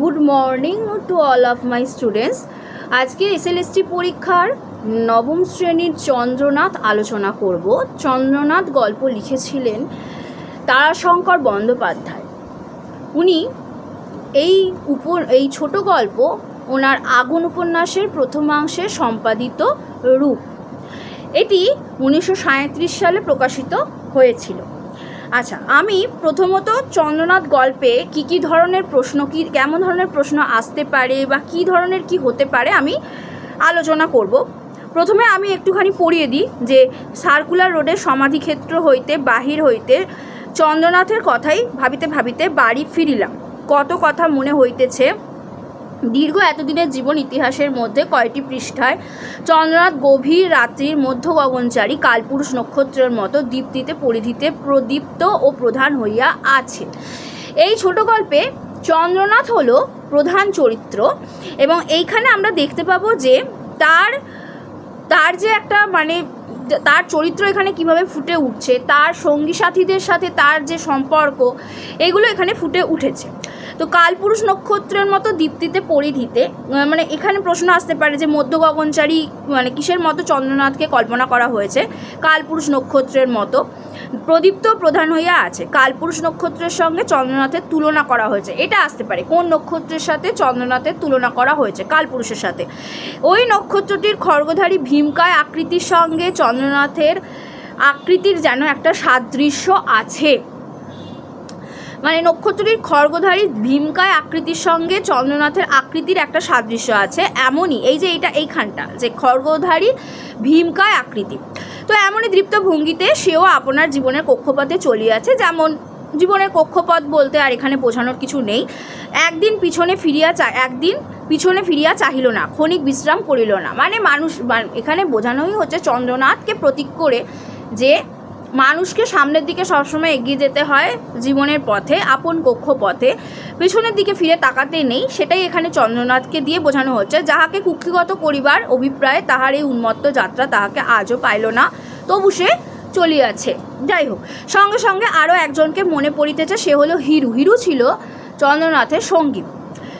Good morning to all of my students. আজকে SLST পরীক্ষার নবম শ্রেণির চন্দ্রনাথ আলোচনা করব। চন্দ্রনাথ গল্প লিখেছিলেন তারাশঙ্কর বন্দ্যোপাধ্যায়। উনি এই উপ, এই ছোট গল্প ওনার আগুন উপন্যাসের প্রথমাংশে সম্পাদিত রূপ। এটি উনিশশো সাঁইত্রিশ সালে প্রকাশিত হয়েছিল। আচ্ছা আমি প্রথমত চন্দ্রনাথ গল্পে কি কি ধরনের প্রশ্ন, কি, কেমন ধরনের প্রশ্ন আসতে পারে বা কি ধরনের কি হতে পারে আমি আলোচনা করব। প্রথমে আমি একটুখানি পড়িয়ে দিই যে সার্কুলার রোডের সমাধিক্ষেত্র হইতে বাহির হইতে চন্দ্রনাথের কথাই ভাবিতে ভাবিতে বাড়ি ফিরিলাম। কত কথা মনে হইতেছে দীর্ঘ এতদিনের জীবন ইতিহাসের মধ্যে কয়টি পৃষ্ঠায় চন্দ্রনাথ গভীর রাত্রির মধ্য গগনচারী কালপুরুষ নক্ষত্রের মতো দীপ্তিতে পরিধিতে প্রদীপ্ত ও প্রধান হইয়া আছে। এই ছোট গল্পে চন্দ্রনাথ হলো প্রধান চরিত্র এবং এইখানে আমরা দেখতে পাবো যে তার তার যে একটা মানে তার চরিত্র এখানে কীভাবে ফুটে উঠছে, তার সঙ্গী সাথীদের সাথে তার যে সম্পর্ক, এগুলো এখানে ফুটে উঠেছে। তো কালপুরুষ নক্ষত্রের মতো দীপ্তিতে পরিধিতে মানে এখানে প্রশ্ন আসতে পারে যে মধ্য গগনচারী মানে কিসের মতো চন্দ্রনাথকে কল্পনা করা হয়েছে কালপুরুষ নক্ষত্রের মতো? প্রদীপ্ত প্রধান হইয়া আছে, কালপুরুষ নক্ষত্রের সঙ্গে চন্দ্রনাথের তুলনা করা হয়েছে। এটা আসতে পারে, কোন নক্ষত্রের সাথে চন্দ্রনাথের তুলনা করা হয়েছে কালপুরুষের সাথে? ওই নক্ষত্রটির খড়গধারী ভীমকায় আকৃতির সঙ্গে চন্দ্রনাথের আকৃতির যেন একটা সাদৃশ্য আছে। মানে নক্ষত্রটির খড়গধারী ভীমকায় আকৃতির সঙ্গে চন্দ্রনাথের আকৃতির একটা সাদৃশ্য আছে, এমনই, এই যে এইটা এইখানটা, যে খড়গধারী ভীমকায় আকৃতি। তো এমনই দৃপ্ত ভঙ্গিতে সেও আপনার জীবনের কক্ষপথে চলিয়াছে যেমন জীবনের কক্ষপথ বলতে আর এখানে বোঝানোর কিছু নেই। একদিন পিছনে ফিরিয়া চা, একদিন পিছনে ফিরিয়া চাহিল না, ক্ষণিক বিশ্রাম করিল না। মানে মানুষ মানে এখানে বোঝানোই হচ্ছে চন্দ্রনাথকে প্রতীক করে যে মানুষকে সামনের দিকে সবসময় এগিয়ে যেতে হয় জীবনের পথে, আপন কক্ষপথে পেছনের দিকে ফিরে তাকাতে নেই, সেটাই এখানে চন্দ্রনাথকে দিয়ে বোঝানো হচ্ছে। যাহাকে কুক্ষিগত করিবার অভিপ্রায়, তাহার এই উন্মত্ত যাত্রা তাহাকে আজও পাইল না। তবু সে চলিয়াছে। যাই হোক, সঙ্গে সঙ্গে আরও একজনকে মনে পড়িতেছে, সে হলো হিরু। হিরু ছিল চন্দ্রনাথের সঙ্গী।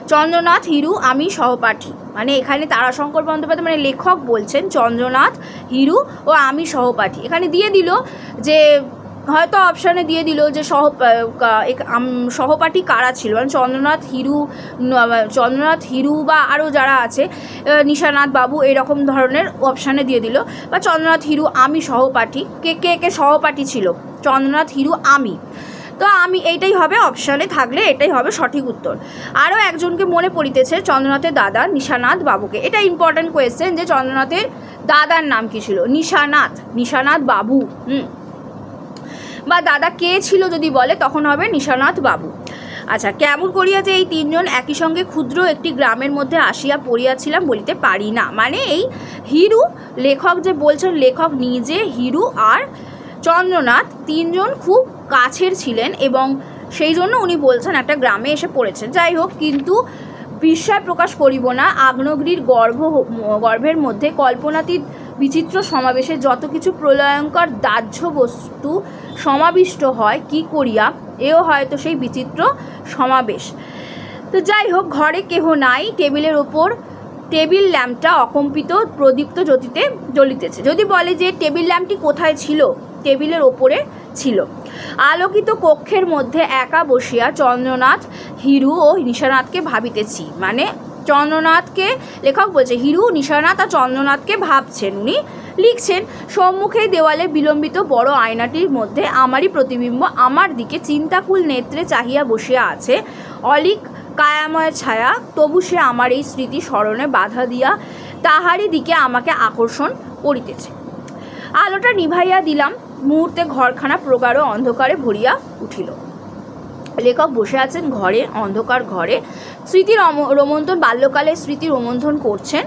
চন্দ্রনাথ, হিরু, আমি সহপাঠী। মানে এখানে তারাশঙ্কর বন্দ্যোপাধ্যায় মানে লেখক বলছেন চন্দ্রনাথ, হিরু ও আমি সহপাঠী। এখানে দিয়ে দিল যে, হয়তো অপশানে দিয়ে দিল যে সহ সহপাঠী কারা ছিল? মানে চন্দ্রনাথ, হিরু চন্দ্রনাথ, হিরু বা আরও যারা আছে নিশানাথ বাবু এরকম ধরনের অপশানে দিয়ে দিল। বা চন্দ্রনাথ, হিরু, আমি সহপাঠী। কে কে কে সহপাঠী ছিল? চন্দ্রনাথ, হিরু, আমি। তো আমি এইটাই হবে অপশানে থাকলে এটাই হবে সঠিক উত্তর। আরও একজনকে মনে পড়িতেছে চন্দ্রনাথের দাদা, নিশানাথ বাবুকে। এটা ইম্পর্ট্যান্ট কোয়েশ্চেন যে চন্দ্রনাথের দাদার নাম কি ছিল? নিশানাথ নিশানাথ বাবু, হুম। বা দাদা কে ছিল যদি বলে, তখন হবে নিশানাথ বাবু। আচ্ছা কেমন করিয়া যে এই তিনজন একই সঙ্গে ক্ষুদ্র একটি গ্রামের মধ্যে আসিয়া পড়িয়াছিলাম বলিতে পারি না। মানে এই হিরু লেখক যে বলছেন, লেখক নিজে হিরু আর চন্দ্রনাথ তিনজন খুব কাছের ছিলেন এবং সেই জন্য উনি বলছেন একটা গ্রামে এসে পড়েছেন। যাই হোক, কিন্তু বিস্ময় প্রকাশ করিব না, আগ্নেয়গিরির গর্ভ গর্ভের মধ্যে কল্পনাতীত বিচিত্র সমাবেশে যত কিছু প্রলয়ঙ্কর দাহ্য বস্তু সমাবিষ্ট হয়, কি করিয়া? এও হয়তো সেই বিচিত্র সমাবেশ। তো যাই হোক, ঘরে কেহ নাই, টেবিলের ওপর টেবিল ল্যাম্পটা অকম্পিত, প্রদীপ্ত জ্যোতিতে জ্বলিতেছে। যদি বলে যে টেবিল ল্যাম্পটি কোথায় ছিল? টেবিলের ওপরে ছিল। আলোকিত কক্ষের মধ্যে একা বসিয়া চন্দ্রনাথ, হিরু ও নিশানাথকে ভাবিতেছি। মানে চন্দ্রনাথকে, লেখক বলছে, হিরু, নিশানাথ আর চন্দ্রনাথকে ভাবছেন উনি। লিখছেন, সম্মুখে দেওয়ালে বিলম্বিত বড় আয়নাটির মধ্যে আমারই প্রতিবিম্ব, আমার দিকে চিন্তাকুল নেত্রে চাহিয়া বসিয়া আছে। অলিক কায়াময় ছায়া, তবু সে আমার এই স্মৃতি স্মরণে বাধা দিয়া তাহারই দিকে আমাকে আকর্ষণ করিতেছে। আলোটা নিভাইয়া দিলাম। মুহূর্তে ঘরখানা প্রগাঢ় অন্ধকারে ভরিয়া উঠিল। লেখক বসে আছেন ঘরে, অন্ধকার ঘরে। স্মৃতির অম- রোমন্থন বাল্যকালে স্মৃতি রোমন্থন করছেন।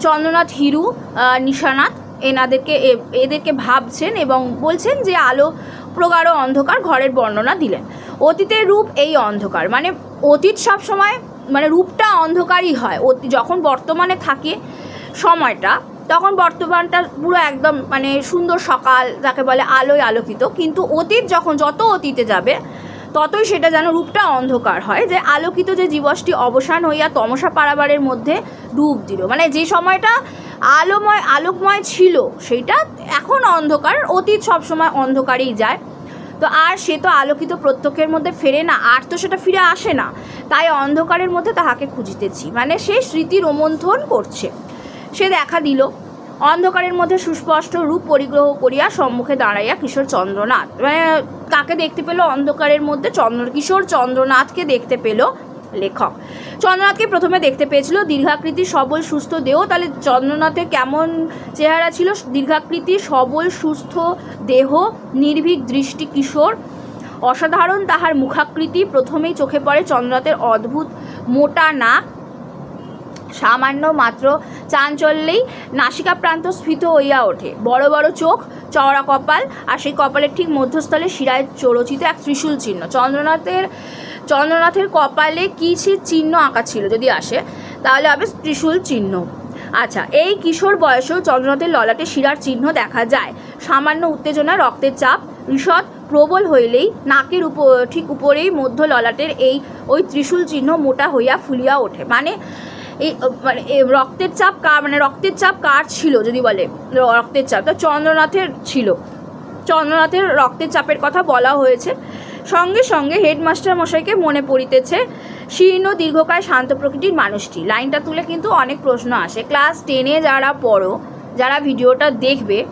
চন্দ্রনাথ হিরু নিশানাথ, এনাদেরকে এদেরকে ভাবছেন এবং বলছেন যে আলো প্রগাঢ় অন্ধকার ঘরের বর্ণনা দিলেন। অতীতের রূপ এই অন্ধকার। মানে অতীত সব সময় মানে রূপটা অন্ধকারই হয়। যখন বর্তমানে থাকে সময়টা তখন বর্তমানটা পুরো একদম মানে সুন্দর সকাল, যাকে বলে আলোয় আলোকিত। কিন্তু অতীত যখন যত অতীতে যাবে, ততই সেটা যেন রূপটা অন্ধকার হয়, যে আলোকিত যে জীবসটি অবসান হইয়া তমসা পারাবারের মধ্যে ডুব দিল। মানে যে সময়টা আলোময়, আলোকময় ছিল, সেইটা এখন অন্ধকার, অতীত সবসময় অন্ধকারেই যায়। তো আর সে তো আলোকিত প্রত্যক্ষের মধ্যে ফেরে না, আর তো সেটা ফিরে আসে না। তাই অন্ধকারের মধ্যে তাহাকে খুঁজিতেছি। মানে সে স্মৃতি রোমন্থন করছে। সে দেখা দিল। অন্ধকারের মধ্যে সুস্পষ্ট রূপ পরিগ্রহ করিয়া সম্মুখে দাঁড়াইয়া কিশোর চন্দ্রনাথ। মানে কাকে দেখতে পেল? অন্ধকারের মধ্যে চন্দ্র কিশোর চন্দ্রনাথকে দেখতে পেল লেখক। চন্দ্রনাথকে প্রথমে দেখতে পেয়েছিল দীর্ঘাকৃতি সবল সুস্থ দেহ। তাহলে চন্দ্রনাথের কেমন চেহারা ছিল? দীর্ঘাকৃতি সবল সুস্থ দেহ, নির্ভীক দৃষ্টি কিশোর। অসাধারণ তাহার মুখাকৃতি। প্রথমেই চোখে পড়ে চন্দ্রনাথের অদ্ভুত মোটা নাক। সামান্য মাত্র চাঞ্চল্যেই নাসিকা প্রান্ত স্ফীত হইয়া ওঠে। বড় বড় চোখ, চওড়া কপাল আর সেই কপালের ঠিক মধ্যস্থলে শিরায় চরচিত এক ত্রিশূল চিহ্ন। চন্দ্রনাথের চন্দ্রনাথের কপালে কী চিহ্ন আঁকা ছিল যদি আসে, তাহলে হবে ত্রিশূল চিহ্ন। আচ্ছা এই কিশোর বয়সেও চন্দ্রনাথের ললাটে শিরার চিহ্ন দেখা যায়। সামান্য উত্তেজনা, রক্তের চাপ, ঈষৎ, প্রবল হইলেই নাকের উপর ঠিক উপরেই মধ্য ললাটের এই, ওই ত্রিশূল চিহ্ন মোটা হইয়া ফুলিয়া ওঠে। মানে এই মানে রক্তের চাপ কার মানে রক্তের চাপ কার ছিল যদি বলে? রক্তের চাপ, তো চন্দ্রনাথের ছিল। চন্দ্রনাথের রক্তের চাপের কথা বলা হয়েছে। সঙ্গে সঙ্গে হেডমাস্টার মশাইকে মনে পড়িতেছে শীর্ণ, দীর্ঘকায় শান্ত প্রকৃতির মানুষটি। লাইনটা তুলে কিন্তু অনেক প্রশ্ন আসে। ক্লাস টেনে যারা পড়ো, যারা ভিডিওটা দেখবে,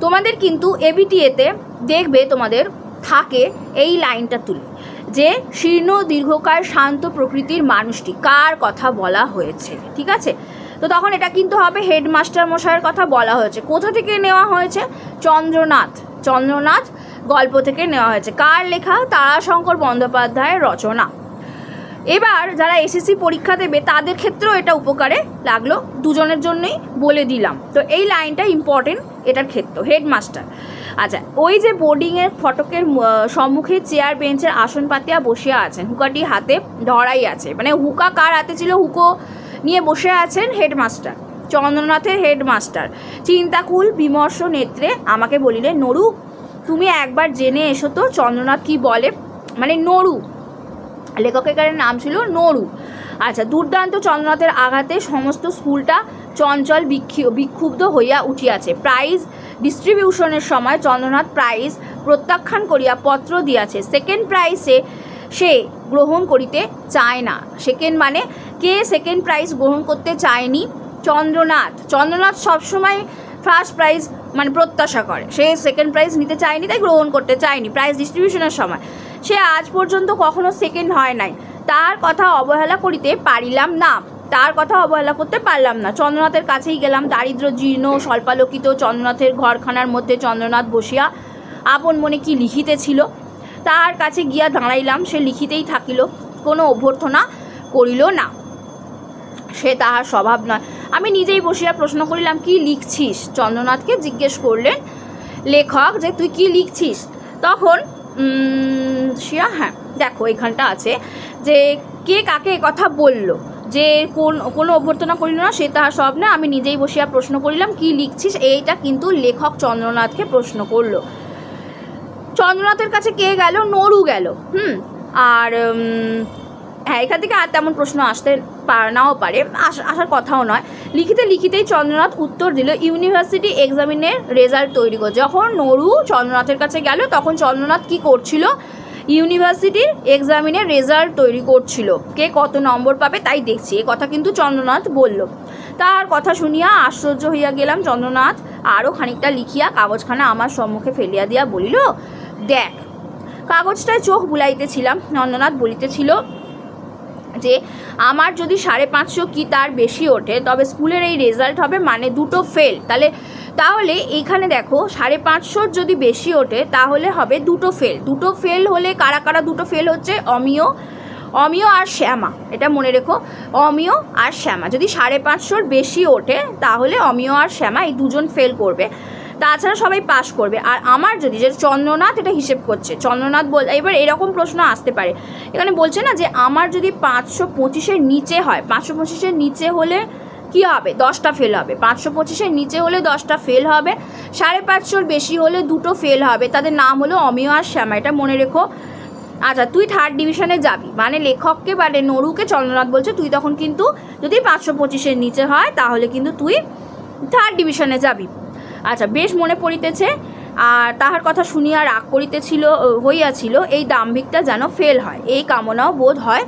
তোমাদের কিন্তু এবিটিএতে দেখবে, তোমাদের থাকে এই লাইনটা তুলে। যে শীর্ণ, দীর্ঘকায়, শান্ত প্রকৃতির মানুষটি, কার কথা বলা হয়েছে, ঠিক আছে? তো তখন এটা কিন্তু হবে হেডমাস্টার মশাইয়ের কথা বলা হয়েছে। কোথা থেকে নেওয়া হয়েছে? চন্দ্রনাথ চন্দ্রনাথ গল্প থেকে নেওয়া হয়েছে। কার লেখা? তারাশঙ্কর বন্দ্যোপাধ্যায়ের রচনা। এবার যারা এসএসসি পরীক্ষা দেবে, তাদের ক্ষেত্রেও এটা উপকারে লাগল। দুজনের জন্যই বলে দিলাম। তো এই লাইনটা ইম্পর্টেন্ট এটার ক্ষেত্র, হেডমাস্টার। আচ্ছা ওই যে বোর্ডিংয়ের ফটকের সম্মুখে চেয়ার বেঞ্চের আসন পাতিয়া বসিয়া আছেন। হুকাটি হাতে ধরাই আছে। মানে হুকা কার হাতে ছিল? হুকো নিয়ে বসে আছেন হেডমাস্টার চন্দ্রনাথের হেডমাস্টার চিন্তাকুল বিমর্ষ নেত্রে আমাকে বলিলেন, নরু, তুমি একবার জেনে এসো তো, চন্দ্রনাথ কি বলে? মানে নরু, লেখকের নাম ছিল নরু। আচ্ছা দুর্দান্ত চন্দ্রনাথের আঘাতে সমস্ত স্কুলটা চঞ্চল বিক্ষি- বিক্ষুব্ধ হইয়া উঠিয়াছে। প্রাইজ ডিস্ট্রিবিউশনের সময় চন্দ্রনাথ প্রাইজ প্রত্যাখ্যান করিয়া পত্র দিয়াছে। সেকেন্ড প্রাইজে সে গ্রহণ করিতে চায় না। সেকেন্ড মানে কে সেকেন্ড প্রাইজ গ্রহণ করতে চায়নি? চন্দ্রনাথ। চন্দ্রনাথ সবসময় ফার্স্ট প্রাইজ মানে প্রত্যাশা করে। সে সেকেন্ড প্রাইজ নিতে চায়নি, তাই গ্রহণ করতে চায়নি। প্রাইজ ডিস্ট্রিবিউশনের সময়। সে আজ পর্যন্ত কখনো সেকেন্ড হয় নাই। তার কথা অবহেলা করিতে পারিলাম না। তার কথা অবহেলা করতে পারলাম না। চন্দ্রনাথের কাছেই গেলাম। দারিদ্র, জীর্ণ, স্বল্পালোকিত চন্দ্রনাথের ঘরখানার মধ্যে চন্দ্রনাথ বসিয়া আপন মনে কি লিখিতেছিল? তার কাছে গিয়া দাঁড়াইলাম। সে লিখিতেই থাকিল, কোনো অভ্যর্থনা করিল না। সে তাহার স্বভাব নয়। আমি নিজেই বসিয়া প্রশ্ন করিলাম, কি লিখছিস? চন্দ্রনাথকে জিজ্ঞেস করলেন লেখক যে, তুই কি লিখছিস? তখন শিয়া হ্যাঁ দেখো, এখানটা আছে যে কে কাকে কথা বলল, যে কোন, কোনো অভ্যর্থনা করিল না, সে তাহার সব না, আমি নিজেই বসিয়া প্রশ্ন করিলাম, কি লিখছিস? এইটা কিন্তু লেখক চন্দ্রনাথকে প্রশ্ন করল। চন্দ্রনাথের কাছে কে গেল? নরু গেল, হুম, আর হ্যাঁ এখান থেকে আর তেমন প্রশ্ন আসতে পার- নাও পারে। আস- আসার কথাও নয়। লিখিতে লিখিতেই চন্দ্রনাথ উত্তর দিল, ইউনিভার্সিটি এক্সামিনের রেজাল্ট তৈরি করে। যখন নরু চন্দ্রনাথের কাছে গেল, তখন চন্দ্রনাথ কি করছিল? ইউনিভার্সিটির এক্সামিনের রেজাল্ট তৈরি করছিল। কে কত নম্বর পাবে তাই দেখছি, এ কথা কিন্তু চন্দ্রনাথ বলল। তার কথা শুনিয়া আশ্চর্য হইয়া গেলাম, চন্দ্রনাথ আরও খানিকটা লিখিয়া কাগজখানা আমার সম্মুখে ফেলিয়া দিয়া বলিল, দেখ, কাগজটায় চোখ বুলাইতেছিলাম। নন্দনাথ বলিতেছিল যে আমার যদি সাড়ে পাঁচশো কি তার বেশি ওঠে, তবে স্কুলের এই রেজাল্ট হবে মানে দুটো ফেল তাহলে তাহলে এইখানে দেখো সাড়ে পাঁচশোর যদি বেশি ওঠে, তাহলে হবে দুটো ফেল দুটো ফেল হলে কারা কারা দুটো ফেল হচ্ছে? অমিয় অমিয় আর শ্যামা। এটা মনে রেখো, অমিয় আর শ্যামা। যদি সাড়ে পাঁচশোর বেশি ওঠে, তাহলে অমিয় আর শ্যামা এই দুজন ফেল করবে। তাছাড়া সবাই পাস করবে। আর আমার যদি, যে চন্দ্রনাথ এটা হিসেব করছে, চন্দ্রনাথ বল, এবার এরকম প্রশ্ন আসতে পারে। এখানে বলছে না যে, আমার যদি পাঁচশো পঁচিশের নিচে হয়, পাঁচশো পঁচিশের নিচে হলে কি হবে? দশটা ফেল হবে। পাঁচশো পঁচিশের নিচে হলে দশটা ফেল হবে, সাড়ে পাঁচশোর বেশি হলে দুটো ফেল হবে। তাদের নাম হলো অমিয় আর শ্যামা, এটা মনে রেখো। আচ্ছা তুই থার্ড ডিভিশনে যাবি মানে লেখককে মানে নরুকে চন্দ্রনাথ বলছে, তুই তখন কিন্তু যদি পাঁচশো পঁচিশের নিচে হয়, তাহলে কিন্তু তুই থার্ড ডিভিশনে যাবি। আচ্ছা বেশ মনে পড়িতেছে। আর তাহার কথা শুনিয়া রাগ করিতেছিল হইয়াছিল, এই দাম্ভিকটা যেন ফেল হয়। এই কামনাও বোধ হয়,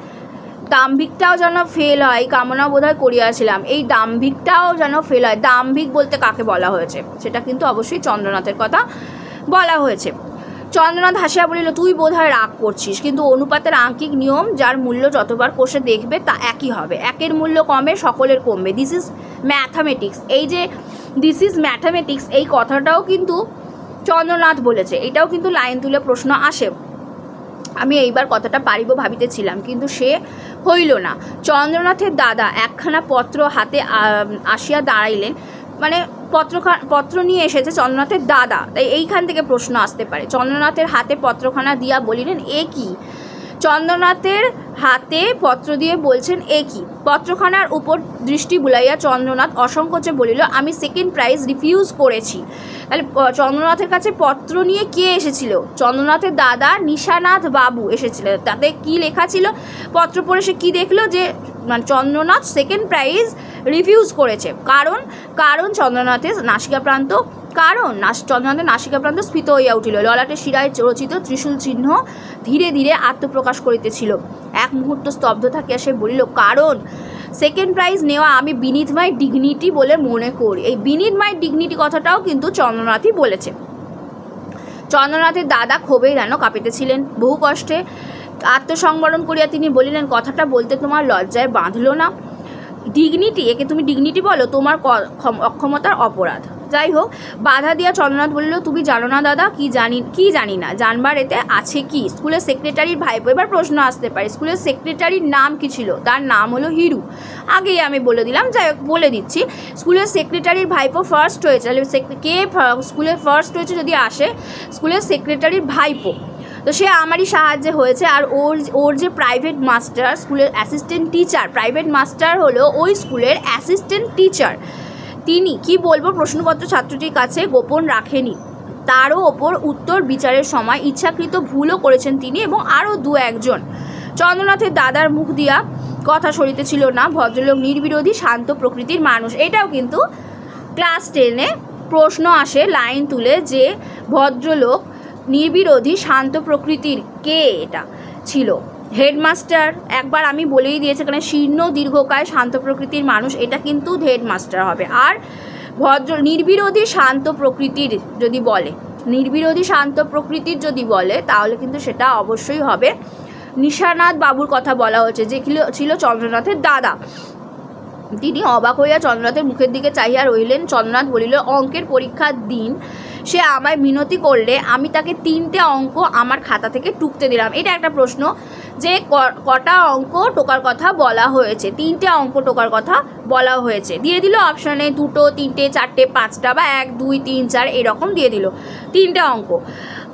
দাম্ভিকটাও যেন ফেল হয়, এই কামনাও বোধ হয় করিয়াছিলাম। এই দাম্ভিকটাও যেন ফেল হয়, দাম্ভিক বলতে কাকে বলা হয়েছে? সেটা কিন্তু অবশ্যই চন্দ্রনাথের কথা বলা হয়েছে। চন্দ্রনাথ হাসিয়া বলিল, তুই বোধ হয় রাগ করছিস, কিন্তু অনুপাতের আঙ্কিক নিয়ম, যার মূল্য যতবার কষে দেখবে, তা একই হবে। একের মূল্য কমে, সকলের কমবে। দিস ইজ ম্যাথামেটিক্স এই যে দিস ইজ ম্যাথামেটিক্স এই কথাটাও কিন্তু চন্দ্রনাথ বলেছে। এটাও কিন্তু লাইন তুলে প্রশ্ন আসে। আমি এইবার কথাটা পারিব ভাবিতেছিলাম, কিন্তু সে হইল না। চন্দ্রনাথের দাদা একখানা পত্র হাতে আসিয়া দাঁড়াইলেন। মানে পত্র পত্র নিয়ে এসেছে চন্দ্রনাথের দাদা। তাই এইখান থেকে প্রশ্ন আসতে পারে। চন্দ্রনাথের হাতে পত্রখানা দিয়া বলিলেন, এ কি? চন্দ্রনাথের হাতে পত্র দিয়ে বলছেন, এ কি? পত্রখানার উপর দৃষ্টি বুলাইয়া চন্দ্রনাথ অসংকোচে বলিল, আমি সেকেন্ড প্রাইজ রিফিউজ করেছি। তাহলে চন্দ্রনাথের কাছে পত্র নিয়ে কে এসেছিল? চন্দ্রনাথের দাদা নিশানাথ বাবু এসেছিল তাতে কি লেখা ছিল? পত্র পড়ে সে কী দেখল? যে মানে চন্দ্রনাথ সেকেন্ড প্রাইজ রিফিউজ করেছে। কারণ কারণ চন্দ্রনাথের নাসিকা প্রান্ত কারণ নাস চন্দ্রনাথের নাসিকা প্রান্ত স্ফীত হইয়া উঠিল। ললাটের শিরায় রচিত ত্রিশূল চিহ্ন ধীরে ধীরে আত্মপ্রকাশ করিতেছিল। এক মুহূর্ত স্তব্ধ থাকিয়া সে বলিল, কারণ সেকেন্ড প্রাইজ নেওয়া আমি বিনিথ মাই ডিগনিটি বলে মনে করি। এই বিনিথ মাই ডিগনিটি কথাটাও কিন্তু চন্দ্রনাথই বলেছে। চন্দ্রনাথের দাদা ক্ষোভে যেন কাঁপিতেছিলেন। বহু কষ্টে আত্মসংবরণ করিয়া তিনি বলিলেন, কথাটা বলতে তোমার লজ্জায় বাঁধল না। ডিগনিটি একে তুমি ডিগনিটি বলো, তোমার অক্ষমতার অপরাধ। যাই হোক বাধা দিয়া চন্দ্রনাথ বলিল, তুমি জানো না দাদা, কি জানি কি জানি না, জানবার এতে আছে কি? স্কুলের সেক্রেটারির ভাইপো, এবার প্রশ্ন আসতে পারে, স্কুলের সেক্রেটারির নাম কি ছিল? তার নাম হলো হিরু। আগেই আমি বলে দিলাম, যাই হোক, বলে দিচ্ছি। স্কুলের সেক্রেটারির ভাইপো ফার্স্ট হয়েছে কে স্কুলের ফার্স্ট হয়েছে যদি আসে, স্কুলের সেক্রেটারির ভাইপো। তো সে আমারই সাহায্যে হয়েছে আর ওর ওর যে প্রাইভেট মাস্টার স্কুলের অ্যাসিস্ট্যান্ট টিচার প্রাইভেট মাস্টার হলো ওই স্কুলের অ্যাসিস্ট্যান্ট টিচার তিনি, কি বলব, প্রশ্নপত্র ছাত্রটির কাছে গোপন রাখেনি। তারও ওপর উত্তর বিচারের সময় ইচ্ছাকৃত ভুলও করেছেন তিনি এবং আরও দু একজন। চন্দ্রনাথের দাদার মুখ দিয়া কথা সরিতে ছিল না, ভদ্রলোক নির্বিরোধী, শান্ত প্রকৃতির মানুষ। এটাও কিন্তু ক্লাস টেনে প্রশ্ন আসে, লাইন তুলে যে ভদ্রলোক নির্বিরোধী শান্ত প্রকৃতির কে এটা ছিল? হেডমাস্টার, একবার আমি বলেই দিয়েছি, এখানে শীর্ণ, দীর্ঘকায় শান্ত প্রকৃতির মানুষ, এটা কিন্তু হেডমাস্টার হবে। আর ভদ্র, নির্বিরোধী শান্ত প্রকৃতির যদি বলে, নির্বিরোধী শান্ত প্রকৃতির যদি বলে, তাহলে কিন্তু সেটা অবশ্যই হবে। নিশানাথ বাবুর কথা বলা হচ্ছে যে ছিল চন্দ্রনাথের দাদা। তিনি অবাক হইয়া চন্দ্রনাথের মুখের দিকে চাহিয়া রইলেন চন্দ্রনাথ বলিল, অঙ্কের পরীক্ষার দিন সে আমায় মিনতি করলে আমি তাকে তিনটে অঙ্ক আমার খাতা থেকে টুকতে দিলাম। এটা একটা প্রশ্ন। যে কটা অঙ্ক টোকার কথা বলা হয়েছে? তিনটে অঙ্ক টোকার কথা বলা হয়েছে। দিয়ে দিল অপশানে দুটো, তিনটে, চারটে, পাঁচটা বা এক, দুই, তিন, চার এরকম দিয়ে দিল। তিনটে অঙ্ক।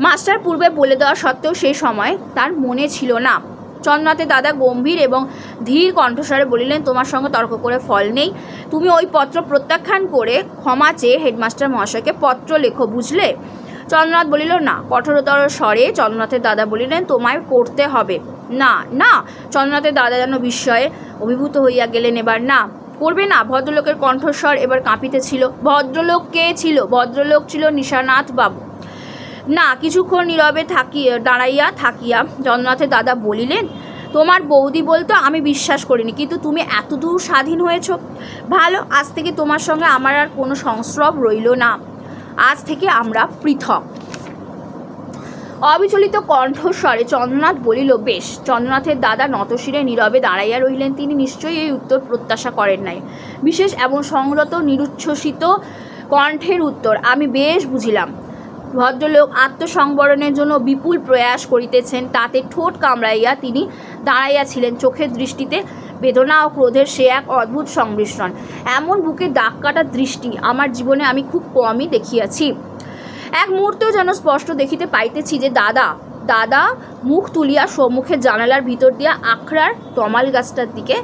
মাস্টার পূর্বে বলে দেওয়া সত্ত্বেও সেই সময় তার মনে ছিল না। চন্দ্রনাথের দাদা গম্ভীর এবং ধীর কণ্ঠস্বরে বলিলেন, তোমার সঙ্গে তর্ক করে ফল নেই। তুমি ওই পত্র প্রত্যাখ্যান করে ক্ষমা চেয়ে হেডমাস্টার মহাশয়কে পত্র লেখো, বুঝলে? চন্দ্রনাথ বলিল, না, কঠোরতর স্বরে চন্দ্রনাথের দাদা বলিলেন, তোমায় করতে হবে। না না, চন্দ্রনাথের দাদা যেন বিস্ময়ে অভিভূত হইয়া গেলেন এবার, না। করবে না, ভদ্রলোকের কণ্ঠস্বর এবার কাঁপিতেছিল। ভদ্রলোক কে ছিল? ভদ্রলোক ছিল নিশানাথ বাবু। না, কিছুক্ষণ নীরবে থাকিয়া দাঁড়াইয়া থাকিয়া জগন্নাথের দাদা বলিলেন, তোমার বৌদি বলতো আমি বিশ্বাস করিনি, কিন্তু তুমি এতদূর স্বাধীন হয়েছ। ভালো, আজ থেকে তোমার সঙ্গে আমার আর কোনো সংস্রব রইল না। আজ থেকে আমরা পৃথক। অবিচলিত কণ্ঠস্বরে চন্দ্রনাথ বলিল, বেশ, চন্দ্রনাথের দাদা নতশিরে নীরবে দাঁড়াইয়া রহিলেন তিনি নিশ্চয়ই এই উত্তর প্রত্যাশা করেন নাই। বিশেষ এবং সংরত নিরুচ্ছ্বসিত কণ্ঠের উত্তর আমি বেশ বুঝিলাম। ভদ্রলোক আত্মসংবরণের জন্য বিপুল প্রয়াস করিতেছেন, তাতে ঠোঁট কামড়াইয়া তিনি দাঁড়াইয়াছিলেন চোখের দৃষ্টিতে বেদনা ও ক্রোধের সে এক অদ্ভুত সংমিশ্রণ। এমন বুকে দাগ কাটা দৃষ্টি আমার জীবনে আমি খুব কমই দেখিয়াছি। এক মুহূর্তেও যেন স্পষ্ট দেখিতে পাইতেছি যে, দাদা দাদা, মুখ তুলিয়া সম্মুখের জানালার ভিতর দিয়া আখড়ার তমাল গাছটার দিকে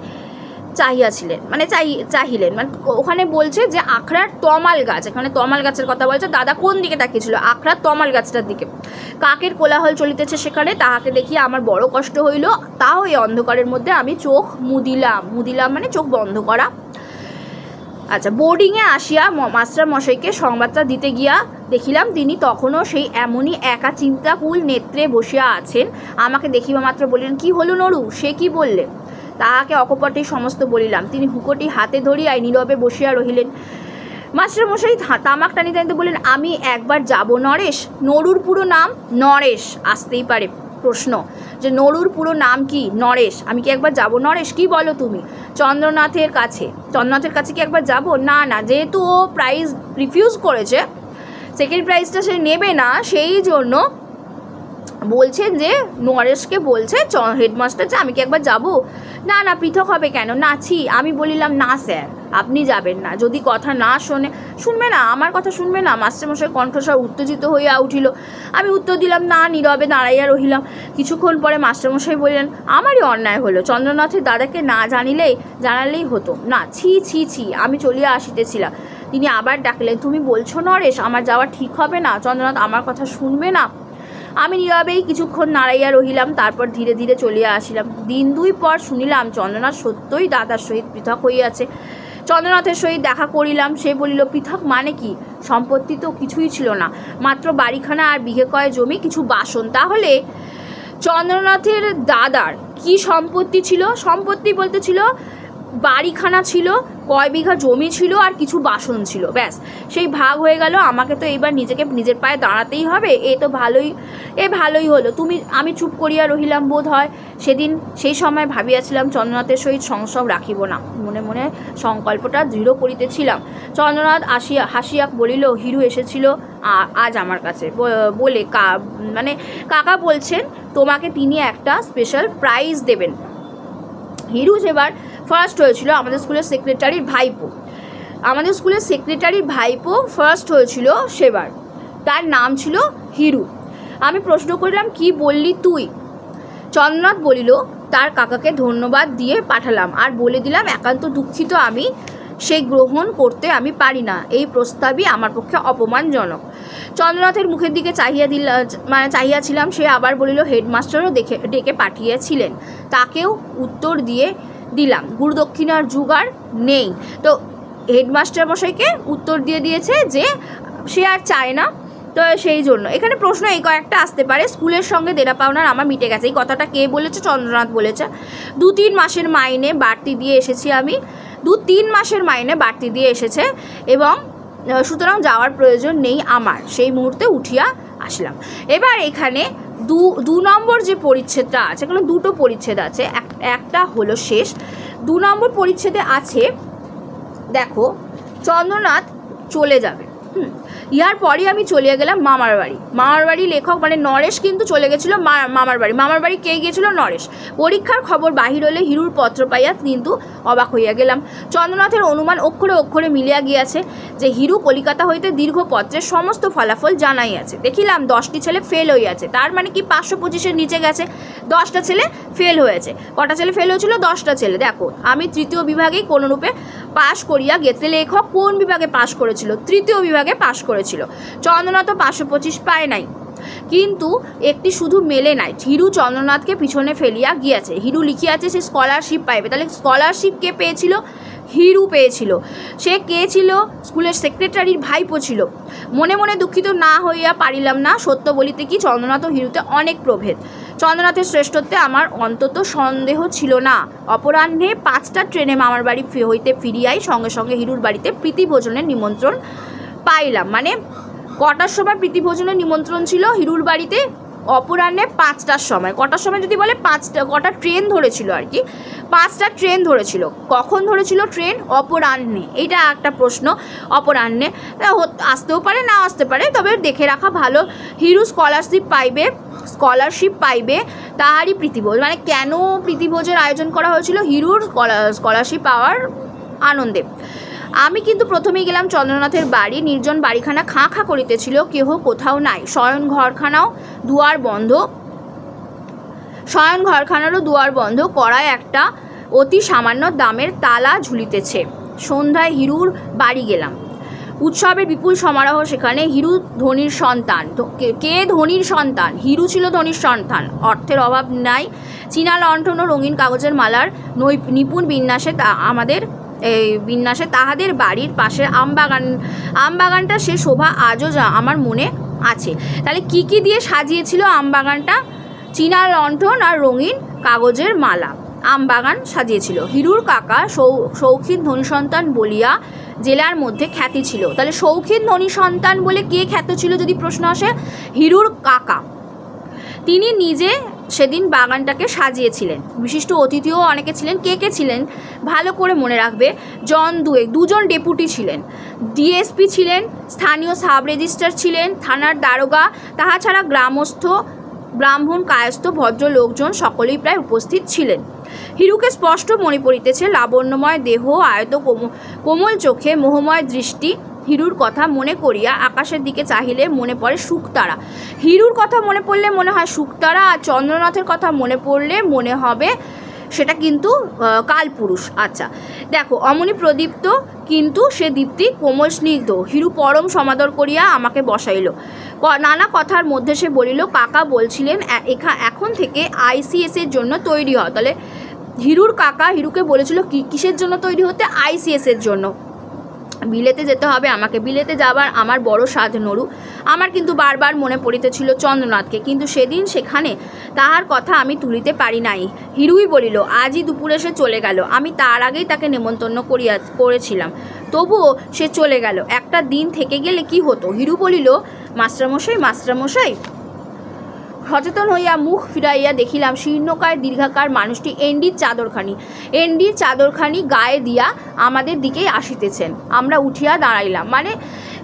চাহিয়াছিলেন মানে চাই চাহিলেন। মানে ওখানে বলছে যে আখড়ার তমাল গাছ, এখানে তমাল গাছের কথা বলছে। দাদা কোন দিকে তাকিয়েছিল? আখড়ার তমাল গাছটার দিকে। কাকের কোলাহল চলিতেছে সেখানে? তাহাকে দেখিয়ে আমার বড় কষ্ট হইল। তাও এই অন্ধকারের মধ্যে আমি চোখ মুদিলাম। মুদিলাম মানে চোখ বন্ধ করা। আচ্ছা বোর্ডিংয়ে আসিয়া মাস্টার মশাইকে সংবাদটা দিতে গিয়া দেখিলাম তিনি তখনও সেই এমনই একা চিন্তাকুল নেত্রে বসিয়া আছেন। আমাকে দেখিবা মাত্র বলিলেন, কি হলো নরু? সে কি বললে? তাহাকে অকপটে সমস্ত বলিলাম। তিনি হুকোটি হাতে ধরিয়াই নীরবে বসিয়া রহিলেন। মাস্টার মশাই থা- তামাক টানিতে টানিতে বললেন, আমি একবার যাব নরেশ? নরুর পুরো নাম নরেশ। আসতেই পারে প্রশ্ন যে, নরুর পুরো নাম কি নরেশ? আমি কি একবার যাব নরেশ? কি বলো তুমি? চন্দ্রনাথের কাছে চন্দ্রনাথের কাছে কি একবার যাব? না না। যেহেতু ও প্রাইজ রিফিউজ করেছে সেকেন্ড প্রাইজটা সে নেবে না, সেই জন্য বলছেন যে নরেশকে বলছে, চ- হেডমাস্টার যে, আমি কি একবার যাব? না না, পৃথক হবে কেন? না, ছি, আমি বলিলাম, না, স্যার, আপনি যাবেন না। যদি কথা না শোনে, শুনবে না, আমার কথা শুনবে না? মাস্টারমশাই কণ্ঠস্বর উত্তেজিত হইয়া উঠিল। আমি উত্তর দিলাম, না, নীরবে দাঁড়াইয়া রহিলাম। কিছুক্ষণ পরে মাস্টারমশাই বললেন, আমারই অন্যায় হলো। চন্দ্রনাথের দাদাকে না জানিলেই, জানালেই হতো। না, ছি ছি ছি, আমি চলিয়া আসিতেছিলাম। তিনি আবার ডাকলেন, তুমি বলছো নরেশ, আমার যাওয়া ঠিক হবে না? চন্দ্রনাথ আমার কথা শুনবে না? আমি নীরবেই কিছুক্ষণ নাড়াইয়া রহিলাম, তারপর ধীরে ধীরে চলিয়া আসিলাম। দিন দুই পর শুনিলাম চন্দ্রনাথ সত্যই দাদার সহিত পৃথক হইয়াছে। চন্দ্রনাথের সহিত দেখা করিলাম, সে বলিল, পৃথক মানে কি? সম্পত্তি তো কিছুই ছিল না। মাত্র বাড়িখানা আর বিঘে কয় জমি, কিছু বাসন। তাহলে চন্দ্রনাথের দাদার কি সম্পত্তি ছিল? সম্পত্তি বলতে ছিল বাড়িখানা ছিল, কয় বিঘা জমি ছিল আর কিছু বাসন ছিল, ব্যাস। সেই ভাগ হয়ে গেল, আমাকে তো এইবার নিজেকে নিজের পায়ে দাঁড়াতেই হবে, এ তো ভালোই, এ ভালোই হলো। তুমি, আমি চুপ করিয়া রহিলাম বোধ হয় সেদিন সেই সময় ভাবিয়াছিলাম চন্দ্রনাথের সহিত সংসব রাখিব না। মনে মনে সংকল্পটা দৃঢ় করিতেছিলাম। চন্দ্রনাথ আসিয়া, হাসিয়া বলিল, হিরু এসেছিল আজ আমার কাছে। বলে কা মানে কাকা বলছেন, তোমাকে তিনি একটা স্পেশাল প্রাইজ দেবেন। হিরু এবার ফার্স্ট হয়েছিল আমাদের স্কুলের সেক্রেটারির ভাইপো। আমাদের স্কুলের সেক্রেটারির ভাইপো ফার্স্ট হয়েছিল সেবার। তার নাম ছিল হিরু। আমি প্রশ্ন করিলাম, কি বললি তুই? চন্দ্রনাথ বলিল, তার কাকাকে ধন্যবাদ দিয়ে পাঠালাম। আর বলে দিলাম, একান্ত দুঃখিত আমি সেই গ্রহণ করতে আমি পারি না। এই প্রস্তাবই আমার পক্ষে অপমানজনক। চন্দ্রনাথের মুখের দিকে চাহিয়া দিল মানে চাহিয়াছিলাম, সে আবার বলিল, হেডমাস্টারও দেখে, ডেকে পাঠিয়েছিলেন। তাকেও উত্তর দিয়ে দিলাম। গুরুদক্ষিণার যুগার নেই। তো হেডমাস্টার মশাইকে উত্তর দিয়ে দিয়েছে যে, সে আর চায় না। তো সেই জন্য। এখানে প্রশ্ন এই কয়েকটা আসতে পারে। স্কুলের সঙ্গে দেনা পাওনার আমার মিটে গেছে। এই কথাটা কে বলেছে? চন্দ্রনাথ বলেছে। দু তিন মাসের মাইনে বাড়তি দিয়ে এসেছি আমি। দু তিন মাসের মাইনে বাড়তি দিয়ে এসেছে এবং সুতরাং যাওয়ার প্রয়োজন নেই আমার। সেই মুহূর্তে উঠিয়া আসলাম। এবার এখানে দু দু নম্বর যে পরিচ্ছেদটা আছে, এখানে দুটো পরিচ্ছেদ আছে। এক- একটা হলো শেষ। দু নম্বর পরিচ্ছেদে আছে, দেখো, চন্দ্রনাথ চলে যাবে। হুম। ইয়ার পরই আমি চলে গেলাম মামার বাড়ি। মামার বাড়ি লেখক মানে নরেশ কিন্তু চলে গেছিল মামার বাড়ি। মামার বাড়ি কে গিয়েছিল? নরেশ। পরীক্ষার খবর বাহির হলে হিরুর পত্র পাইয়া কিন্তু অবাক হইয়া গেলাম। চন্দ্রনাথের অনুমান অক্ষরে অক্ষরে মিলিয়া গিয়াছে যে হিরু কলিকাতা হইতে দীর্ঘ পত্রের সমস্ত ফলাফল জানাইয়াছে। দেখিলাম দশটি ছেলে ফেল হইয়াছে। তার মানে কি পাঁচশো পঁচিশের নিচে গেছে? দশটা ছেলে ফেল হয়েছে। কটা ছেলে ফেল হয়েছিল? দশটা ছেলে। দেখো, আমি তৃতীয় বিভাগেই কোনোরূপে পাশ করিয়া গেতে লেখক কোন বিভাগে পাশ করেছিল? তৃতীয় বিভাগে পাশ করেছিল। চন্দ্রনাথ পাঁচশো পঁচিশ পায় নাই। কিন্তু একটি শুধু মেলে নাই। হিরু চন্দ্রনাথকে পিছনে ফেলিয়া গিয়াছে। হিরু লিখিয়াছে সে স্কলারশিপ পাইবে। তাহলে স্কলারশিপ কে পেয়েছিল? হিরু পেয়েছিল। সে কে ছিল? স্কুলের সেক্রেটারির ভাইপো ছিল। মনে মনে দুঃখিত না হইয়া পারিলাম না। সত্য বলিতে কি চন্দ্রনাথ ও হিরুতে অনেক প্রভেদ। চন্দ্রনাথের শ্রেষ্ঠত্বে আমার অন্তত সন্দেহ ছিল না। অপরাহ্নে পাঁচটা ট্রেনে মামার বাড়ি হইতে ফিরিয়াই সঙ্গে সঙ্গে হিরুর বাড়িতে প্রীতি ভোজনের নিমন্ত্রণ পাইলাম। মানে কটার সময় প্রীতি ভোজনের নিমন্ত্রণ ছিল? হিরুর বাড়িতে অপরাহ্নে পাঁচটার সময়। কটার সময় যদি বলে পাঁচটা, কটা ট্রেন ধরেছিল আর কি, পাঁচটা ট্রেন ধরেছিল। কখন ধরেছিল ট্রেন? অপরাহ্নে। এটা একটা প্রশ্ন, অপরাহ্নে। আসতেও পারে না আসতে পারে, তবে দেখে রাখা ভালো। হিরু স্কলারশিপ পাইবে স্কলারশিপ পাইবে তাহারই প্রীতিভোজ মানে কেন প্রীতিভোজের আয়োজন করা হয়েছিল? হিরুর স্কলারশিপ পাওয়ার আনন্দে। আমি কিন্তু প্রথমেই গেলাম চন্দ্রনাথের বাড়ি, নির্জন বাড়িখানা খাঁ খাঁ করিতেছিল, কেহ কোথাও নাই। শয়ন ঘরখানাও দুয়ার বন্ধ। শয়ন ঘরখানারও দুয়ার বন্ধ, কড়ায় একটা অতি সামান্য দামের তালা ঝুলিতেছে। সন্ধ্যায় হিরুর বাড়ি গেলাম। উৎসবের বিপুল সমারোহ সেখানে হিরু ধনির সন্তান। কে ধনির সন্তান? হিরু ছিল ধনির সন্তান। অর্থের অভাব নাই। চীনা লণ্ঠন ও রঙিন কাগজের মালার নৈ নিপুণ বিন্যাসে তা আমাদের এই বিন্যাসে তাহাদের বাড়ির পাশের আমবাগান, আমবাগানটা সে শোভা আজও যা আমার মনে আছে। তাহলে কি কি দিয়ে সাজিয়েছিল আমবাগানটা? চীনা লণ্ঠন আর রঙিন কাগজের মালা। আমবাগান সাজিয়েছিল। হিরুর কাকা সৌ শৌখিন ধনী সন্তান বলিয়া জেলার মধ্যে খ্যাতি ছিল। তাহলে শৌখিন ধনী সন্তান বলে কে খ্যাত ছিল, যদি প্রশ্ন আসে? হিরুর কাকা। তিনি নিজে সেদিন বাগানটাকে সাজিয়েছিলেন। বিশিষ্ট অতিথিও অনেকে ছিলেন। কে কে ছিলেন? ভালো করে মনে রাখবে, জন দুয়েক, দুজন ডেপুটি ছিলেন। ডিএসপি ছিলেন, স্থানীয় সাব রেজিস্ট্রার ছিলেন, থানার দারোগা, তাহা ছাড়া গ্রামস্থ, ব্রাহ্মণ, কায়স্থ, ভদ্র লোকজন সকলেই প্রায় উপস্থিত ছিলেন। হিরুকে স্পষ্ট মনে পড়িতেছে, লাবণ্যময় দেহ, আয়ত কোম- কোমল চোখে মোহময় দৃষ্টি হিরুর কথা মনে করিয়া আকাশের দিকে চাহিলে মনে পড়ে শুকতারা। হিরুর কথা মনে পড়লে মনে হয় শুকতারা আর চন্দ্রনাথের কথা মনে পড়লে মনে হবে সেটা কিন্তু কালপুরুষ। আচ্ছা দেখো, অমনি প্রদীপ্ত, কিন্তু সে দীপ্তি কোমল স্নিগ্ধ। হিরু পরম সমাদর করিয়া আমাকে বসাইল। নানা কথার মধ্যে সে বলিল, কাকা বলছিলেন এখা- এখন থেকে আইসিএস এর জন্য তৈরি হয় তাহলে হিরুর কাকা হিরুকে বলেছিল, কি, কিসের জন্য তৈরি হতে? আইসিএস এর জন্য। বিলেতে যেতে হবে, আমাকে বিলেতে যাবার আমার বড় সাধ নরু। আমার কিন্তু বারবার মনে পড়িতেছিল চন্দ্রনাথকে, কিন্তু সেদিন সেখানে তাহার কথা আমি তুলিতে পারি নাই। হিরুই বলিল, আজই দুপুরে সে চলে গেল। আমি তার আগেই তাকে নেমন্তন্ন করিয়া, করেছিলাম। তবুও সে চলে গেল। একটা দিন থেকে গেলে কি হতো? হিরু বলিল, মাস্টারমশাই মাস্টারমশাই সচেতন হইয়া মুখ ফিরাইয়া দেখিলাম শীর্ণকায় দীর্ঘাকার মানুষটি এন্ডির চাদরখানি। এন্ডির চাদরখানি গায়ে দিয়া আমাদের দিকেই আসিতেছেন। আমরা উঠিয়া দাঁড়াইলাম। মানে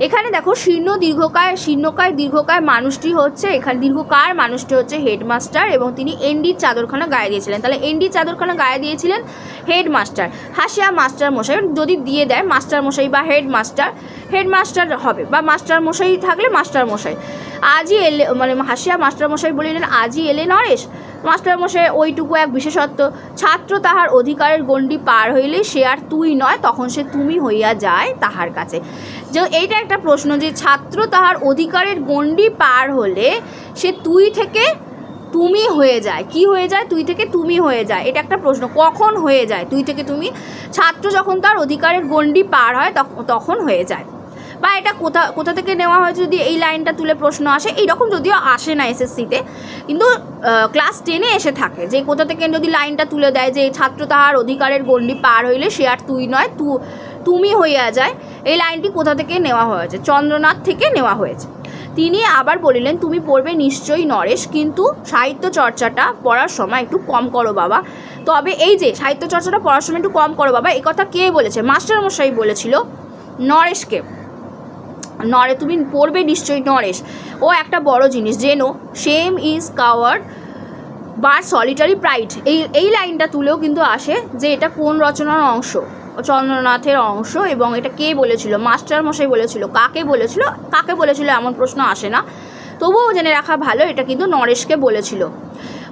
এখানে দেখো শীর্ণ দীর্ঘকায়, শীর্ণকায় দীর্ঘকায় মানুষটি হচ্ছে এখানে, দীর্ঘকার মানুষটি হচ্ছে হেডমাস্টার এবং তিনি এন্ডির চাদরখানা গায়ে দিয়েছিলেন। তাহলে এন্ডির চাদরখানা গায়ে দিয়েছিলেন হেডমাস্টার। হাসিয়া মাস্টার মশাই যদি দিয়ে দেয় মাস্টার মশাই বা হেডমাস্টার হেডমাস্টার হবে বা মাস্টার মশাই থাকলে মাস্টার মশাই আজই এলে মানে হাসিয়া মাস্টারমশাই বলিলেন, আজই এলে নরেশ? মাস্টারমশাই ওইটুকু এক বিশেষত্ব, ছাত্র তাহার অধিকারের গণ্ডি পার হইলে সে আর তুই নয়, তখন সে তুমি হইয়া যায় তাহার কাছে। যে এইটা একটা প্রশ্ন যে ছাত্র তাহার অধিকারের গণ্ডি পার হলে সে তুই থেকে তুমি হয়ে যায়। কি হয়ে যায়? তুই থেকে তুমি হয়ে যায়। এটা একটা প্রশ্ন, কখন হয়ে যায়? তুই থেকে তুমি? ছাত্র যখন তার অধিকারের গণ্ডি পার হয়, তখ- তখন হয়ে যায়। বা এটা কোথা কোথা থেকে নেওয়া হয়েছে যদি এই লাইনটা তুলে প্রশ্ন আসে, এইরকম যদিও আসে না এসএসসিতে, কিন্তু ক্লাস টেনে এসে থাকে যে কোথা থেকে যদি লাইনটা তুলে দেয় যে ছাত্র তাহার অধিকারের গণ্ডি পার হইলে সে আর তুই নয়, তু, তুমি হইয়া যায়, এই লাইনটি কোথা থেকে নেওয়া হয়েছে? চন্দ্রনাথ থেকে নেওয়া হয়েছে। তিনি আবার বলিলেন, তুমি পড়বে নিশ্চয়ই নরেশ, কিন্তু সাহিত্য চর্চাটা পড়ার সময় একটু কম করো বাবা। তবে এই যে সাহিত্য চর্চাটা পড়ার সময় একটু কম করো বাবা এই কথা কে বলেছে? মাস্টারমশাই বলেছিল নরেশকে। নরে তুমি পড়বে নিশ্চয়ই নরেশ। ও একটা বড় জিনিস, জেনো সেম ইজ কাওয়ার্ড বা সলিটারি প্রাইড এই এই লাইনটা তুলেও কিন্তু আসে যে এটা কোন রচনার অংশ? চন্দ্রনাথের অংশ এবং এটা কে বলেছিল? মাস্টার মশাই বলেছিল। কাকে বলেছিল? কাকে বলেছিল এমন প্রশ্ন আসে না। তবুও জেনে রাখা ভালো, এটা কিন্তু নরেশকে বলেছিল।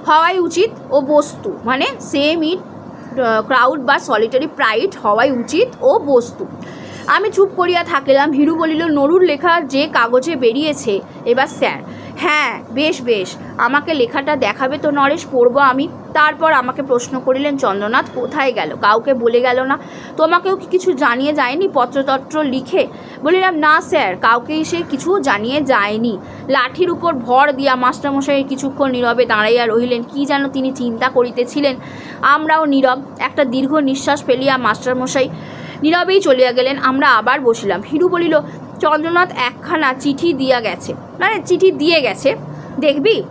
হওয়াই উচিত ও বস্তু মানে সেম ইট ক্রাউড বা সলিটারি প্রাইড হওয়াই উচিত ও বস্তু। আমি চুপ করিয়া থাকিলাম। হিরু বলিল, নরুর লেখা যে কাগজে বেরিয়েছে। এবার স্যার হ্যাঁ বেশ বেশ। আমাকে লেখাটা দেখাবে তো নরেশ, পড়ব আমি। তারপর আমাকে প্রশ্ন করিলেন, চন্দ্রনাথ কোথায় গেল? কাউকে বলে গেল না। তোমাকেও কি কিছু জানিয়ে যায়নি পত্রতত্র লিখে? বলিলাম, না, স্যার, কাউকেই সে কিছু জানিয়ে যায়নি। লাঠির উপর ভর দিয়া মাস্টারমশাই কিছুক্ষণ নীরবে দাঁড়াইয়া রহিলেন। কি যেন তিনি চিন্তা করিতেছিলেন। আমরাও নীরব। একটা দীর্ঘ নিঃশ্বাস ফেলিয়া মাস্টারমশাই নীরবেই চলিয়া গেলেন, আমরা আবার বসিলাম। হিরু বলিল, চন্দ্রনাথ একখানা চিঠি দিয়া গেছে। মানে চিঠি দিয়ে গেছে? দেখবি?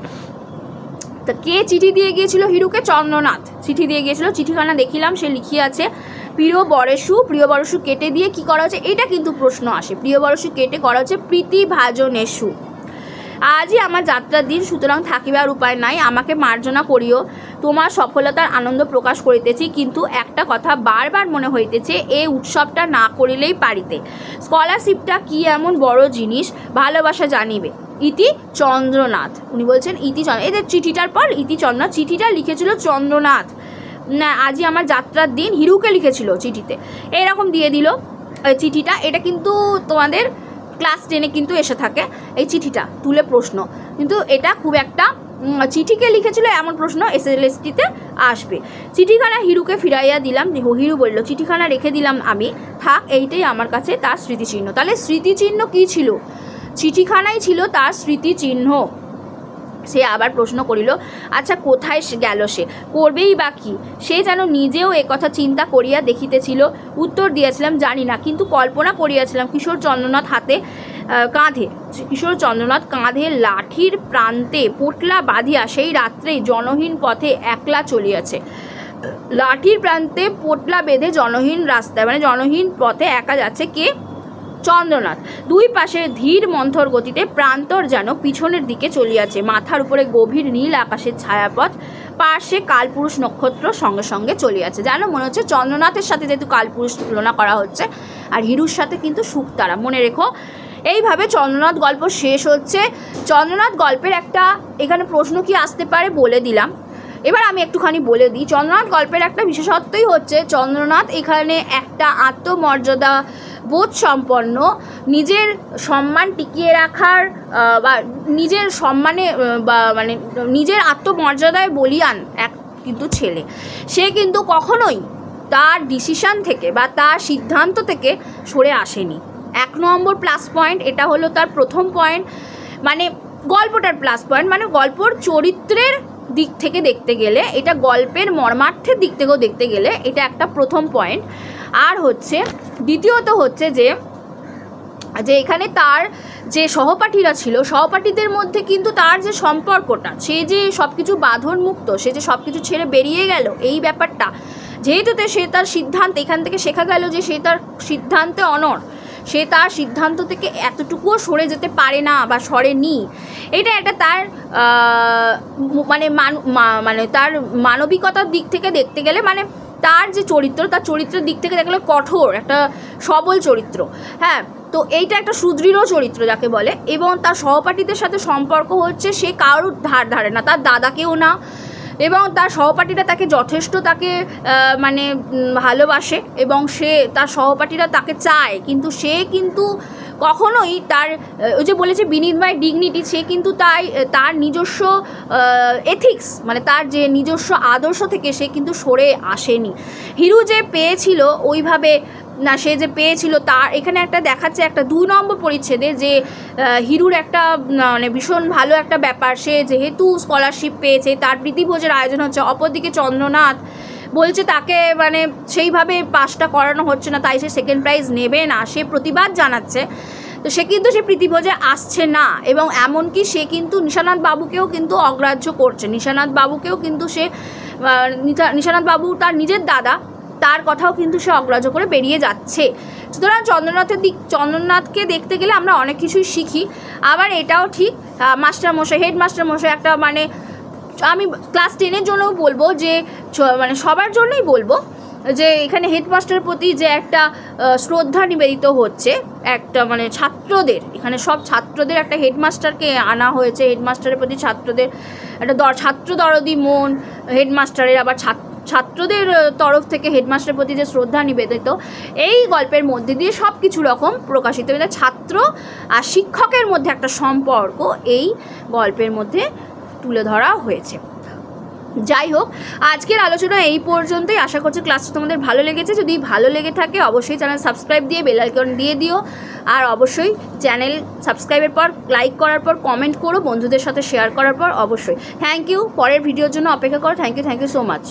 তা কে চিঠি দিয়ে গিয়েছিল হিরুকে? চন্দ্রনাথ। চিঠি দিয়ে গিয়েছিল, চিঠিখানা দেখিলাম, সে লিখিয়াছে, প্রিয় বরেশু, প্রিয় বরশু, কেটে দিয়ে কি করা হচ্ছে এটা কিন্তু প্রশ্ন আসে, প্রিয় বরশু, কেটে করা হচ্ছে প্রীতি ভাজনেশু আজই আমার যাত্রার দিন, সুতরাং থাকিবার উপায় নাই। আমাকে মার্জনা করিও। তোমার সফলতার আনন্দ প্রকাশ করিতেছি, কিন্তু একটা কথা বারবার মনে হইতেছে এই উৎসবটা না করিলেই পারিতে। স্কলারশিপটা কি এমন বড় জিনিস? ভালোবাসা জানিবে। ইতি চন্দ্রনাথ। উনি বলছেন, ইতি এদের চিঠিটার পর ইতি চন্দ্রনাথ চিঠিটা লিখেছিল চন্দ্রনাথ। না, আজই আমার যাত্রার দিন হিরুকে লিখেছিল চিঠিতে। এরকম দিয়ে দিল চিঠিটা। এটা কিন্তু তোমাদের ক্লাস টেনে কিন্তু এসে থাকে এই চিঠিটা, তুলে প্রশ্ন। কিন্তু এটা খুব একটা চিঠিকে লিখেছিল এমন প্রশ্ন এস এল এসটিতে আসবে। চিঠিখানা হিরুকে ফিরাইয়া দিলাম হিরু বলল, চিঠিখানা রেখে দিলাম আমি, থাক, এইটাই আমার কাছে তার স্মৃতিচিহ্ন। তাহলে স্মৃতিচিহ্ন কী ছিল? চিঠিখানাই ছিল তার স্মৃতিচিহ্ন। সে আবার প্রশ্ন করিল আচ্ছা কোথায় গেল সে? করবেই বা কি? সে যেন নিজেও কথা চিন্তা করিয়া দেখিতেছিল। উত্তর দিয়েছিলাম, জানি না। কিন্তু কল্পনা করিয়াছিলাম, কিশোর চন্দ্রনাথ হাতে কাঁধে, কিশোর চন্দ্রনাথ কাঁধে লাঠির প্রান্তে পোটলা বাঁধিয়া সেই রাত্রে জনহীন পথে একলা চলিয়াছে। লাঠির প্রান্তে পোটলা বেঁধে জনহীন রাস্তায় মানে জনহীন পথে একা যাচ্ছে কে? চন্দ্রনাথ। দুই পাশে ধীর মন্থর গতিতে প্রান্তর যেন পিছনের দিকে চলিয়াছে। মাথার উপরে গভীর নীল আকাশের ছায়াপথ, পার্শ্বে কালপুরুষ নক্ষত্র সঙ্গে সঙ্গে চলিয়াছে। যেন মনে হচ্ছে চন্দ্রনাথের সাথে যেহেতু কালপুরুষ তুলনা করা হচ্ছে, আর হিরুর সাথে কিন্তু শুকতারা মনে রেখো, এইভাবে চন্দ্রনাথ গল্প শেষ হচ্ছে। চন্দ্রনাথ গল্পের একটা এখানে প্রশ্ন কি আসতে পারে বলে দিলাম। এবার আমি একটুখানি বলে দিই, চন্দ্রনাথ গল্পের একটা বিশেষত্বই হচ্ছে চন্দ্রনাথ এখানে একটা আত্মমর্যাদা বোধ সম্পন্ন, নিজের সম্মান টিকিয়ে রাখার বা নিজের সম্মানে বা মানে নিজের আত্মমর্যাদায় বলিয়ান এক কিন্তু ছেলে। সে কিন্তু কখনোই তার ডিসিশন থেকে বা তার সিদ্ধান্ত থেকে সরে আসেনি। এক নম্বর প্লাস পয়েন্ট এটা হলো তার প্রথম পয়েন্ট মানে গল্পটার প্লাস পয়েন্ট মানে গল্পর চরিত্রের দিক থেকে দেখতে গেলে, এটা গল্পের মর্মার্থের দিক থেকেও দেখতে গেলে এটা একটা প্রথম পয়েন্ট আর হচ্ছে, দ্বিতীয়ত হচ্ছে যে যে এখানে তার যে সহপাঠীরা ছিল, সহপাঠীদের মধ্যে কিন্তু তার যে সম্পর্কটা, সে যে সব কিছু বাঁধন মুক্ত সে যে সব কিছু ছেড়ে বেরিয়ে গেল, এই ব্যাপারটা, যেহেতুতে সে তার সিদ্ধান্ত, এখান থেকে শেখা গেল যে সে তার সিদ্ধান্তে অনড় সে তার সিদ্ধান্ত থেকে এতটুকুও সরে যেতে পারে না বা সরেনি। এটা একটা তার মানে মান- তার মানবিকতার দিক থেকে দেখতে গেলে মানে তার যে চরিত্র, তার চরিত্রের দিক থেকে দেখলে কঠোর, একটা সবল চরিত্র। হ্যাঁ তো এইটা একটা সুদৃঢ় চরিত্র যাকে বলে এবং তার সহপাঠীদের সাথে সম্পর্ক হচ্ছে, সে কারোর ধার ধারে না, তার দাদাকেও না এবং তার সহপাঠীরা তাকে যথেষ্ট তাকে মানে ভালোবাসে এবং সে, তার সহপাঠীরা তাকে চায়। কিন্তু সে কিন্তু কখনোই তার ওই যে বলেছে বিনিড বাই ডিগনিটি সে কিন্তু তাই তার নিজস্ব এথিক্স মানে তার যে নিজস্ব আদর্শ থেকে সে কিন্তু সরে আসেনি। হিরু যে পেয়েছিল ওইভাবে না, সে যে পেয়েছিল তার, এখানে একটা দেখাচ্ছে একটা দুই নম্বর পরিচ্ছেদে যে হিরুর একটা মানে ভীষণ ভালো একটা ব্যাপার, সে যেহেতু স্কলারশিপ পেয়েছে, তার প্রীতিভোজের আয়োজন হচ্ছে, অপরদিকে চন্দ্রনাথ বলছে তাকে মানে সেইভাবে পাশটা করানো হচ্ছে না, তাই সে সেকেন্ড প্রাইজ নেবে না, সে প্রতিবাদ জানাচ্ছে। তো সে কিন্তু সে প্রীতিভোজে আসছে না, এবং এমনকি সে কিন্তু নিশানাথ বাবুকেও কিন্তু অগ্রাহ্য করছে, নিশানাথ বাবুকেও কিন্তু সে নিশা- নিশানাথ বাবু তার নিজের দাদা তার কথাও কিন্তু সে অগ্রাহ্য করে বেরিয়ে যাচ্ছে। সুতরাং চন্দ্রনাথের দিক চন্দ্রনাথকে দেখতে গেলে আমরা অনেক কিছুই শিখি। আবার এটাও ঠিক মাস্টার মশাই হেড মাস্টার একটা মানে আমি ক্লাস টেনের জন্যও বলব যে মানে সবার জন্যই বলব যে, এখানে হেডমাস্টারের প্রতি যে একটা শ্রদ্ধা নিবেদিত হচ্ছে একটা মানে ছাত্রদের, এখানে সব ছাত্রদের একটা হেডমাস্টারকে আনা হয়েছে। হেডমাস্টারের প্রতি ছাত্রদের একটা দর ছাত্র দরদি মন, হেডমাস্টারের আবার ছাত্র ছাত্রদের তরফ থেকে হেডমাস্টারের প্রতি যে শ্রদ্ধা নিবেদিত, এই গল্পের মধ্যে দিয়ে সব কিছু রকম প্রকাশিত হয়েছে। ছাত্র আর শিক্ষকের মধ্যে একটা সম্পর্ক এই গল্পের মধ্যে তুলে ধরা হয়েছে। যাই হোক, আজকের আলোচনা এই পর্যন্তই। আশা করছি ক্লাসটা তোমাদের ভালো লেগেছে। যদি ভালো লেগে থাকে, অবশ্যই চ্যানেল সাবস্ক্রাইব দিয়ে বেল আইকন দিয়ে দিও। আর অবশ্যই চ্যানেল সাবস্ক্রাইবের পর লাইক করার পর কমেন্ট করো। বন্ধুদের সাথে শেয়ার করার পর, অবশ্যই। থ্যাংক ইউ পরের ভিডিওর জন্য অপেক্ষা করো। Thank you thank you so much